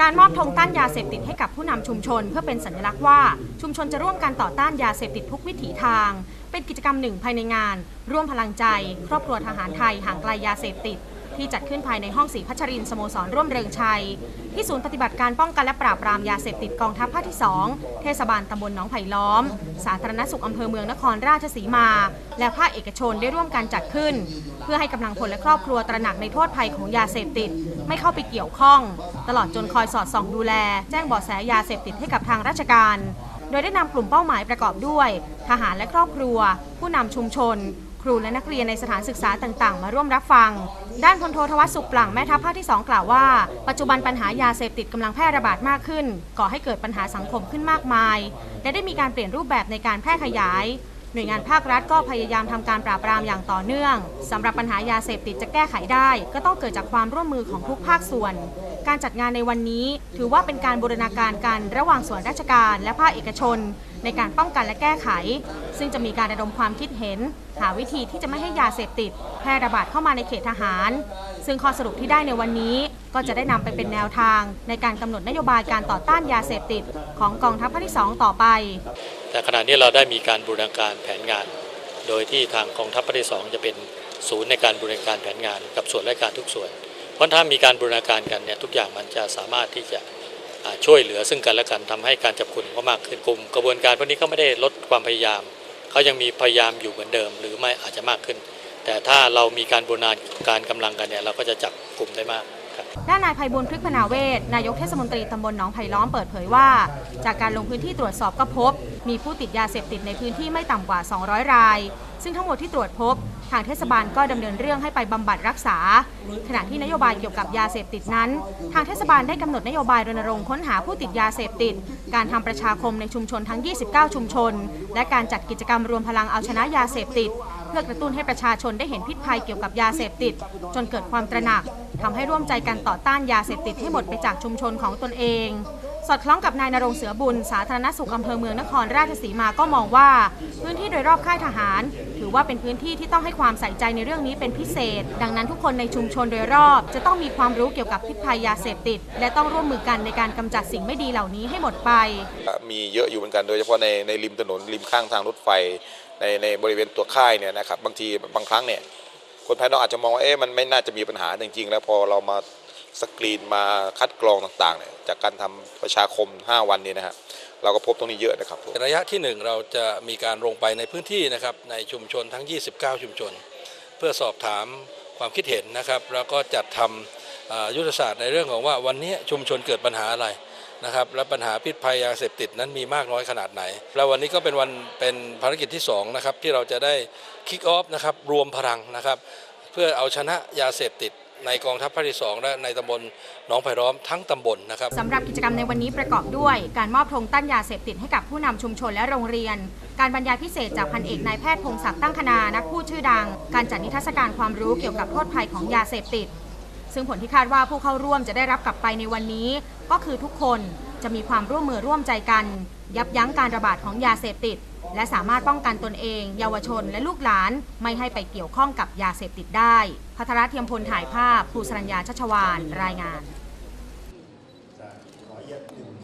การมอบธงต้านยาเสพติดให้กับผู้นำชุมชน เพื่อเป็นสัญลักษณ์ว่าชุมชนจะร่วมกันต่อต้านยาเสพติดทุกวิถีทาง เป็นกิจกรรมหนึ่งภายในงาน ร่วมพลังใจ ครอบครัวทหารไทยห่างไกลยาเสพติด ที่จัดขึ้นภายในห้องศรีพัชรินสโมสรร่วมเริงชัย ที่ศูนย์ปฏิบัติการป้องกันและปราบปรามยาเสพติดกองทัพภาคที่ 2 เทศบาลตำบลหนองไผ่ล้อม สาธารณสุขอำเภอเมืองนครราชสีมา และภาคเอกชนได้ร่วมกันจัดขึ้น เพื่อให้กำลังพลและครอบครัวตระหนักในโทษภัยของยาเสพติด ไม่เข้าไปเกี่ยวข้อง ตลอดจนคอยสอดส่องดูแล แจ้งเบาะแสยาเสพติดให้กับทางราชการ โดยได้นำกลุ่มเป้าหมายประกอบด้วย ทหารและครอบครัว ผู้นำชุมชน ครูและนักเรียนในสถานศึกษาต่างๆ มาร่วมรับฟัง ด้านพลโททวัชสุขปลั่งแม่ทัพภาคที่ 2 กล่าวว่า ปัจจุบันปัญหายาเสพติดกำลังแพร่ระบาดมากขึ้น ก่อให้เกิดปัญหาสังคมขึ้นมากมาย และได้มีการเปลี่ยนรูปแบบในการแพร่ขยาย หน่วยงานภาครัฐก็พยายามทำการปราบปรามอย่างต่อเนื่องสำหรับปัญหายาเสพติดจะแก้ไขได้ ก็ต้องเกิดจากความร่วมมือของทุกภาคส่วน การจัดงานในวันนี้ ถือว่าเป็นการบูรณาการกันระหว่างส่วนราชการและภาคเอกชน ในการป้องกันและแก้ไข ซึ่งจะมีการระดมความคิดเห็น หาวิธีที่จะไม่ให้ยาเสพติด แพร่ระบาดเข้ามาในเขตทหาร ซึ่งข้อสรุปที่ได้ในวันนี้ ก็จะได้นำไปเป็นแนวทางในการกำหนดนโยบายการต่อต้านยาเสพติดของกองทัพภาคที่ 2 ต่อไป แต่ขณะนี้เราได้มีการบูรณาการแผนงาน โดยที่ทางกองทัพภาคที่สองจะเป็นศูนย์ในการบูรณาการแผนงานกับส่วนราชการทุกส่วน เพราะถ้ามีการบูรณาการกันเนี่ยทุกอย่างมันจะสามารถที่จะช่วยเหลือซึ่งกันและกันทำให้การจับกลุ่มก็มากขึ้นกลุ่ม กระบวนการพวกนี้ก็ไม่ได้ลดความพยายามเขายังมีพยายามอยู่เหมือนเดิม หรือไม่อาจจะมากขึ้น แต่ถ้าเรามีการบูรณาการกำลังกันเนี่ยเราก็จะจับกลุ่มได้มาก ด้านนายภัยบุญพฤกษนาเวศนายกเทศมนตรีตำบลหนองไผ่ล้อมเปิดเผยว่า จากการลงพื้นที่ตรวจสอบก็พบ มีผู้ติดยาเสพติดในพื้นที่ไม่ต่ำกว่า 200 ราย ซึ่งทั้งหมดที่ตรวจพบ ทางเทศบาลก็ดำเนินเรื่องให้ไปบำบัดรักษา ขณะที่นโยบายเกี่ยวกับยาเสพติดนั้น ทางเทศบาลได้กำหนดนโยบายรณรงค์ค้นหาผู้ติดยาเสพติด การทำประชาคมในชุมชนทั้ง 29 ชุมชน และการจัดกิจกรรมรวมพลังเอาชนะยาเสพติด เพื่อกระตุ้นให้ประชาชนได้เห็นพิษภัยเกี่ยวกับยาเสพติด จนเกิดความตระหนักทำให้ร่วมใจกันต่อต้านยาเสพติดให้หมดไปจากชุมชนของตนเอง สอดคล้องกับนายนรงเสือบุญ สาธารณสุขอำเภอเมืองนครราชสีมาก็มองว่า พื้นที่โดยรอบค่ายทหาร ถือว่าเป็นพื้นที่ที่ต้องให้ความใส่ใจในเรื่องนี้เป็นพิเศษ ดังนั้นทุกคนในชุมชนโดยรอบ จะต้องมีความรู้เกี่ยวกับพิษภัยยาเสพติด และต้องร่วมมือกันในการกำจัดสิ่งไม่ดีเหล่านี้ให้หมดไป มีเยอะอยู่เหมือนกันโดยเฉพาะในในริมถนนริมข้างทางรถไฟ ในในบริเวณตัวค่ายเนี่ยนะครับบางทีบางครั้งเนี่ยคนภายนอกอาจจะมองว่าเอ๊ะมันไม่น่าจะมีปัญหาจริงๆ แล้วพอเรามาสกรีนมาคัดกรองต่างๆเนี่ยจากการทำประชาคม 5 วันนี้นะฮะเราก็พบตรงนี้เยอะนะครับระยะที่หนึ่งเราจะมีการลงไปในพื้นที่นะครับในชุมชนทั้ง 29 ชุมชน เพื่อสอบถามความคิดเห็นนะครับ แล้วก็จัดทำอ่ายุทธศาสตร์ในเรื่องของว่าวันนี้ชุมชนเกิดปัญหาอะไร นะครับและปัญหาพิษภัยยาเสพติดนั้นมีมากน้อยขนาดไหน แล้ววันนี้ก็เป็นวันเป็นภารกิจที่สองนะครับที่เราจะได้คิกออฟนะครับรวมพลังนะครับเพื่อเอาชนะยาเสพติดในกองทัพภาคที่สองและในตำบลหนองไผ่ล้อมทั้งตำบลนะครับสำหรับกิจกรรมในวันนี้ประกอบด้วยการมอบธงต้านยาเสพติดให้กับผู้นำชุมชนและโรงเรียน การบรรยายพิเศษจากพันเอกนายแพทย์พงศักดิ์ตั้งคณานักพูดชื่อดัง การจัดนิทรรศการความรู้เกี่ยวกับโทษภัยของยาเสพติด ซึ่งผลที่คาดว่าผู้เข้าร่วมจะได้รับกลับไปในวันนี้ ก็คือทุกคนจะมีความร่วมมือร่วมใจกัน ยับยั้งการระบาดของยาเสพติด และสามารถป้องกันตนเอง เยาวชนและลูกหลานไม่ให้ไปเกี่ยวข้องกับยาเสพติดได้พัทรเทียมพลถ่ายภาพภูสรัญญาชัชวานรายงาน